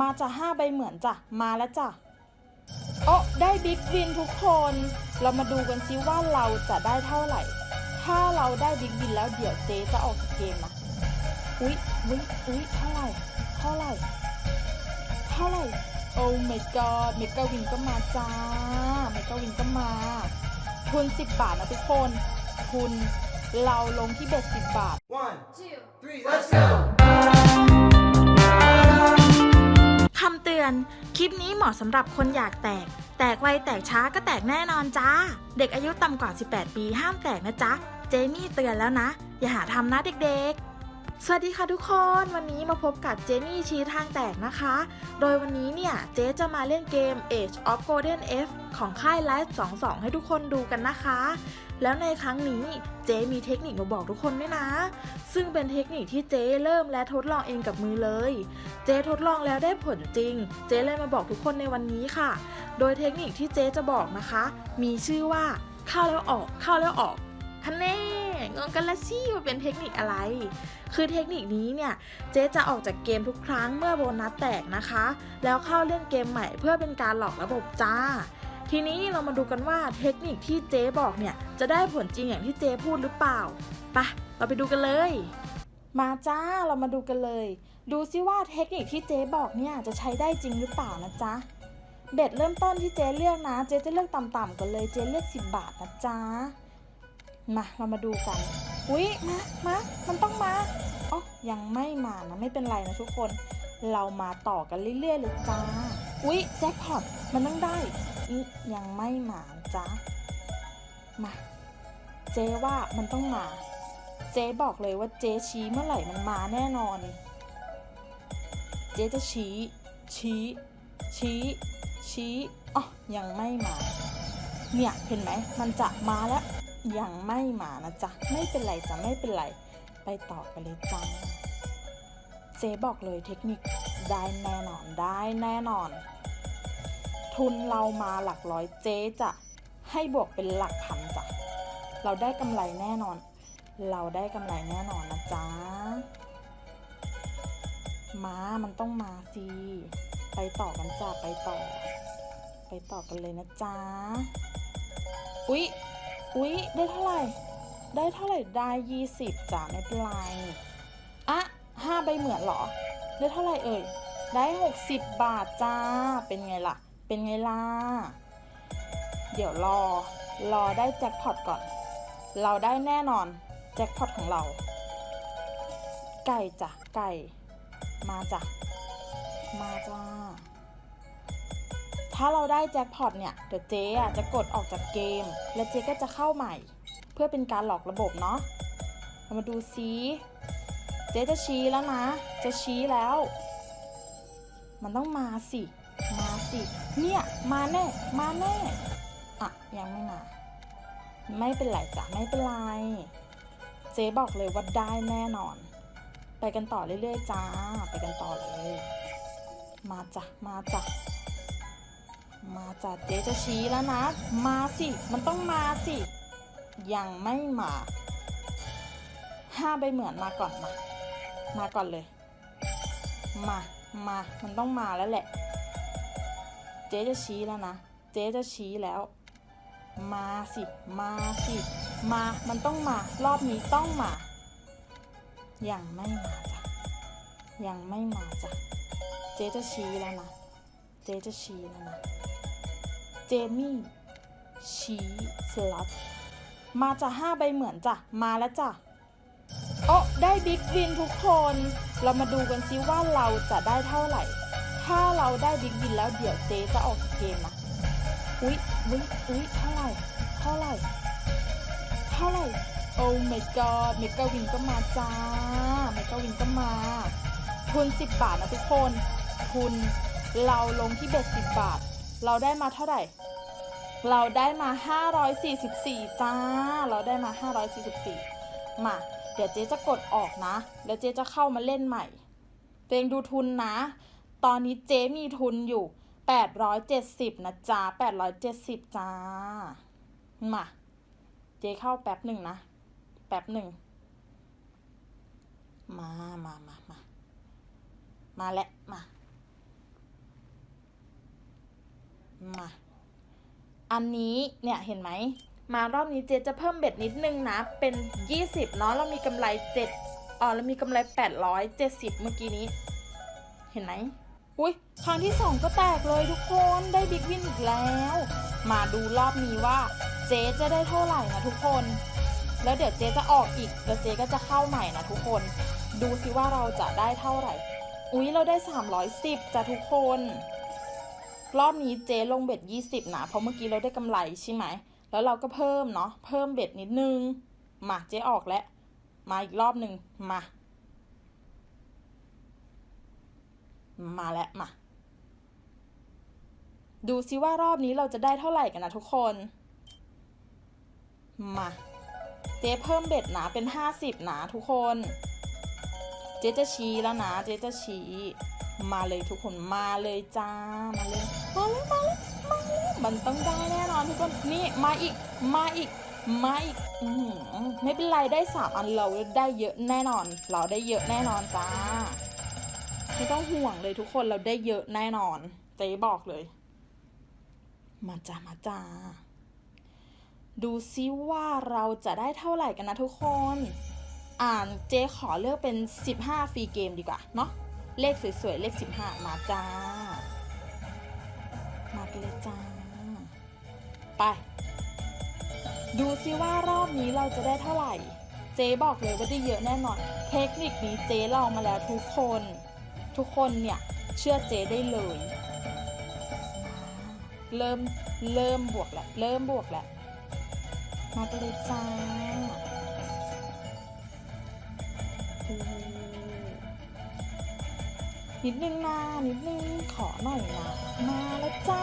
มาจะห้าใบเหมือนจ้ะ มาแล้วจ้ะโอ้ได้บิ๊กวินทุกคน เรามาดูกันซิว่าเราจะได้เท่าไหร่ ถ้าเราได้บิ๊กวินแล้วเดี๋ยวเจ๊จะออกจากเกมนะอุ๊ยอุ๊ยอุ๊ยเท่าไหร่ เท่าไหร่ เท่าไหร่ โอ้ my god เมกาวินก็มาจ้า เมกาวินก็มา ทุน 10 บาทนะทุกคน ทุนเราลงที่เบ็ด10 บาท One, two, three, let's go! ตือน คลิปนี้เหมาะสำหรับคนอยากแตก แตกไวแตกช้าก็แตกแน่นอนจ้า เด็กอายุต่ำกว่า 18 ปีห้ามแตกนะจ๊ะ เจมี่เตือนแล้วนะ อย่าหาทำนะเด็กๆ สวัสดีค่ะทุกคน วันนี้มาพบกับเจนี่ชี้ทางแตกนะคะ โดยวันนี้เนี่ย เจ๊จะมาเล่นเกม Age of Golden F ของค่าย Live 22 ให้ทุกคนดูกันนะคะ แล้วในครั้งนี้เจ๊มีเทคนิคมาบอกทุกคนด้วยนะ ซึ่งเป็นเทคนิคที่เจ๊เริ่มและทดลองเองกับมือเลย เจ๊ทดลองแล้วได้ผลจริง เจ๊เลยมาบอกทุกคนในวันนี้ค่ะ โดยเทคนิคที่เจ๊จะบอกนะคะ มีชื่อว่าเข้าแล้วออกเข้าแล้วออกฮันแน่งงกันละสิว่าเป็นเทคนิคอะไร คือเทคนิคนี้เนี่ย เจ๊จะออกจากเกมทุกครั้งเมื่อโบนัสแตกนะคะ แล้วเข้าเล่นเกมใหม่เพื่อเป็นการหลอกระบบจ้า ทีนี้เรามาดูกันว่าเทคนิคที่เจ๊บอกเนี่ย จะได้ผลจริงอย่างที่เจ๊พูดหรือเปล่าปะเราไปดูกันเลย มาจ้าเรามาดูกันเลย ดูซิว่าเทคนิคที่เจ๊บอกเนี่ยจะใช้ได้จริงหรือเปล่านะจ๊ะเบ็ดเริ่มต้นที่เจ๊เลือกนะ เจ๊จะเลือกต่ำๆกันเลยเจ๊เลือก 10 บาทนะจ๊ะมาเรามาดูกันอุ๊ยมามามันต้องมาอ๋อยังไม่มานะไม่เป็นไรนะทุกคน เรามาต่อกันเรื่อยๆเลยจ้า อุ๊ยแจ็คพอตมันต้องได้ยังไม่หมาจ้ามา เจ๊ว่ามันต้องมา เจ๊บอกเลยว่าเจ๊ชี้เมื่อไหร่มันมาแน่นอน เจ๊จะชี้ ชี้ ชี้ ชี้อ๋อยังไม่มา เนี่ยเห็นไหมมันจะมาแล้ว ยังไม่มานะจ๊ะ ไม่เป็นไรจ้ะไม่เป็นไร ไปต่อกันเลยจ้าเจ๊บอกเลยเทคนิคได้แน่นอนได้แน่นอน ทุนเรามาหลักร้อยเจ๊จะให้บวกเป็นหลักพันจ้ะ เราได้กำไรแน่นอน เราได้กำไรแน่นอนนะจ๊ะ มา มันต้องมาสิ ไปต่อกันจ้ะ ไปต่อ ไปต่อกันเลยนะจ๊ะ อุ๊ย อุ๊ย ได้เท่าไหร่ ได้เท่าไหร่ ได้ยี่สิบจ้ะ ไม่เป็นไร อะห้าใบเหมือนเหรอ ได้เท่าไหร่เอ่ย ได้หกสิบบาทจ้า เป็นไงล่ะ เป็นไงล่ะ เดี๋ยวรอ รอได้แจ็คพอตก่อน เราได้แน่นอนแจ็คพอตของเรา ไก่จ้ะไก่ มาจ้ะ มาจ้า ถ้าเราได้แจ็คพอตเนี่ย เดี๋ยวเจ๊อะจะกดออกจากเกม และเจ๊ก็จะเข้าใหม่ เพื่อเป็นการหลอกระบบเนาะ เรามาดูซิ เจ๊จะชี้แล้วนะ จะชี้แล้ว มันต้องมาสิ สิเนี่ยมาแน่มาแน่อะยังไม่มา ไม่เป็นไรจ้ะไม่เป็นไร เจ๊บอกเลยว่าได้แน่นอน ไปกันต่อเรื่อยๆจ้า ไปกันต่อเลย มาจ้ะมาจ้ะมาจ้ะเจ๊จะชี้แล้วนะ มาสิ มันต้องมาสิ ยังไม่มาห้าใบเหมือนมาก่อนมา มาก่อนเลย มา มา มันต้องมาแล้วแหละ เจ๊จะชี้แล้วนะ เจ๊จะชี้แล้ว มาสิ มาสิ มา มันต้องมา รอบนี้ต้องมา ยังไม่มาจ้ะ ยังไม่มาจ้ะ เจ๊จะชี้แล้วนะ เจ๊จะชี้แล้วนะ เจมี่ ชี้สล็อตมาจะห้าใบเหมือนจ้ะ มาแล้วจ้ะโอ้ได้บิ๊กวินทุกคน เรามาดูกันซิว่าเราจะได้เท่าไหร่ ถ้าเราได้บิ๊กวินแล้วเดี๋ยวเจ๊จะออกจากเกมนะ อุ๊ยอุ๊ยอุ๊ยเท่าไหร่ เท่าไหร่ เท่าไหร่ โอ้ my god เมกาวินก็มาจ้า เมกาวินก็มา ทุน 10 บาทนะทุกคน ทุนเราลงที่เบ็ด10 บาท เราได้มาเท่าไหร่ เราได้มา 544 จ้า เราได้มา 544 มา เดี๋ยวเจ๊จะกดออกนะ แล้วเจ๊จะเข้ามาเล่นใหม่เองดูทุนนะ ตอนนี้เจ๊มีทุนอยู่870นะจ๊ะ870จ้า มา เจ๊เข้าแป๊บหนึ่งนะ แป๊บหนึ่ง มามามามา มาแล้วมา มา อันนี้เนี่ยเห็นไหม มารอบนี้เจจะเพิ่มเบ็ดนิดนึงนะ เป็น20เนาะเรามีกำไร7อ๋อเรามีกำไร870เมื่อกี้นี้ เห็นไหม อุ้ยครั้งที่2ก็แตกเลยทุกคนได้บิ๊กวินอีกแล้ว มาดูรอบนี้ว่าเจ๊จะได้เท่าไหร่นะทุกคน แล้วเดี๋ยวเจ๊จะออกอีกแล้วเจ๊ก็จะเข้าใหม่นะทุกคน ดูสิว่าเราจะได้เท่าไหร่ อุ๊ยเราได้ 310จ้ะทุกคน รอบนี้เจ๊ลงเบ็ด 20 นะ เพราะเมื่อกี้เราได้กำไรใช่ไหม แล้วเราก็เพิ่มเนาะเพิ่มเบ็ดนิดนึง มาเจ๊ออกแล้ว มาอีกรอบหนึ่งมา มาแล้วมา ดูซิว่ารอบนี้เราจะได้เท่าไหร่กันนะทุกคน มา เจ๊เพิ่มเบ็ดนะเป็น50นะทุกคน เจ๊จะชี้แล้วนะ เจ๊จะชี้ มาเลยทุกคนมาเลยจ้า มาเลยมาเลยมาเลยมาเลยมันต้องได้แน่นอนทุกคนนี่มาอีกมาอีกมาอีกอไม่เป็นไรได้สามอันเราได้เยอะแน่นอน เราได้เยอะแน่นอนจ้า ไม่ต้องห่วงเลยทุกคนเราได้เยอะแน่นอน เจ๊บอกเลย มาจ้ามาจ้าดูซิว่าเราจะได้เท่าไหร่กันนะทุกคน อ่านเจ๊ขอเลือกเป็น 15 ฟรีเกมดีกว่า เนาะเลขสวยๆ เลข 15 มาจ้า มากันเลยจ้า ไป ดูซิว่ารอบนี้เราจะได้เท่าไหร่ เจ๊บอกเลยว่าได้เยอะแน่นอน เทคนิคนี้เจ๊ลองมาแล้วทุกคน ทุกคนเนี่ยเชื่อเจได้เลย เริ่มเริ่มบวกแล้วเริ่มบวกแล้วมาเลยจ้าโอ้นิดนึงนะนิดนึงขอหน่อยนะมาแล้วจ้า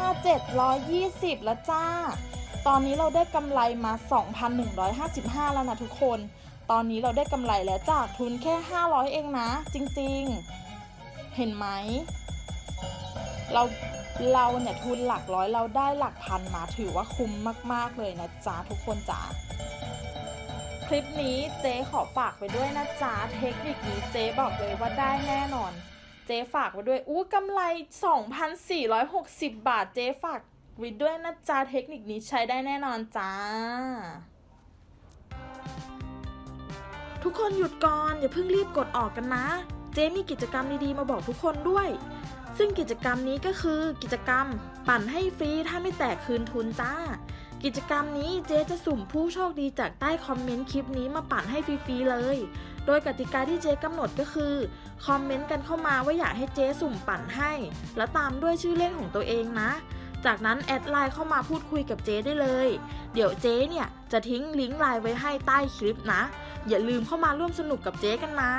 720 แล้วจ้า ตอนนี้เราได้กำไรมา 2,155 แล้วนะทุกคน ตอนนี้เราได้กำไรแล้วจากทุนแค่ 500 เองนะ จริง ๆ เห็นไหม เราเราเนี่ยทุนหลักร้อยเราได้หลักพันมาถือว่าคุ้มมาก ๆ เลยนะจ๊ะทุกคนจ๋าคลิปนี้เจ๊ขอฝากไปด้วยนะจ๊ะเทคนิคนี้เจ๊บอกเลยว่าได้แน่นอน เจ๊ฝากไว้ด้วยอู้กำไร 2,460 บาทเจ๊ฝากไว้ด้วยนะจ๊ะเทคนิคนี้ใช้ได้แน่นอนจ้า ทุกคนหยุดก่อนอย่าเพิ่งรีบกดออกกันนะ เจ๊มีกิจกรรมดีๆ มาบอกทุกคนด้วย ซึ่งกิจกรรมนี้ก็คือกิจกรรมปั่นให้ฟรีถ้าไม่แตกคืนทุนจ้า กิจกรรมนี้เจ๊จะสุ่มผู้โชคดีจากใต้คอมเมนต์คลิปนี้มาปั่นให้ฟรีๆเลย โดยกติกาที่เจ๊กำหนดก็คือคอมเมนต์กันเข้ามาว่าอยากให้เจ๊สุ่มปั่นให้ แล้วตามด้วยชื่อเล่นของตัวเองนะจากนั้นแอดไลน์เข้ามาพูดคุยกับเจ๊ได้เลย เดี๋ยวเจ๊เนี่ยจะทิ้งลิงก์ไลน์ไว้ให้ใต้คลิปนะ อย่าลืมเข้ามาร่วมสนุกกับเจ๊กันนะ